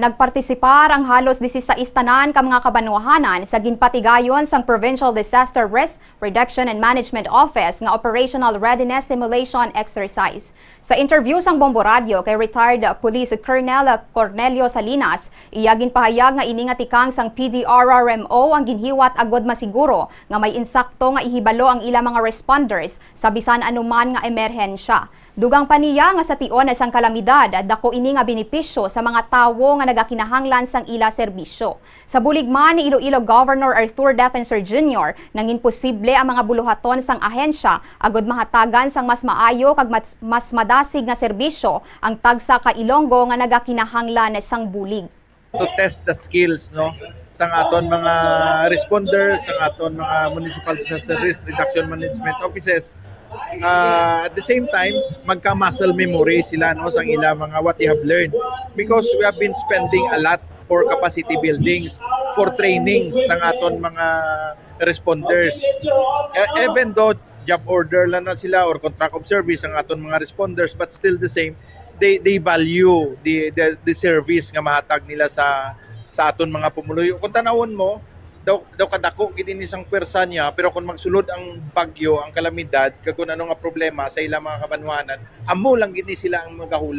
nagpartisipar ang halos 16 tanan ka mga kabanuhanan sa ginpatigayon sang Provincial Disaster Risk Reduction and Management Office nga Operational Readiness Simulation Exercise. Sa interview sang Bombo Radio kay retired Police Colonel Cornelio Salinas, iyagin pahayag nga ini nga tikang sang PDRRMO ang ginhiwat agod masiguro nga may insakto nga ihibalo ang ilang mga responders sa bisan anuman nga emerhensya. Dugang pa niya nga sa tion ay sang kalamidad, dako ini nga benepisyo sa mga tawo nga nagakinahanglan sang ila serbisyo. Sa buligman ni Iloilo Governor Arthur Defensor Jr., nangin posible ang mga buluhaton sang ahensya agod mahatagan sang mas maayo kag mas, madasig nga serbisyo ang tagsa ka Ilonggo nga nagakinahanglan sang bulig. to test the skills no sa aton mga responders sa aton mga municipal disaster risk reduction management offices uh, at the same time magka muscle memory sila no sa ila mga what they have learned. Because we have been spending a lot for capacity buildings for trainings sa aton mga responders. E- even though job order lang na sila or contract of service ang aton mga responders but still the same they they value the the, the service nga mahatag nila sa sa aton mga pumuluyo. Kung tanawon mo daw daw kadako gid ni isang pwersa niya pero kung magsulod ang bagyo ang kalamidad kag kung ano nga problema sa ilang mga kabanwanan amo lang gid ni sila ang magahulag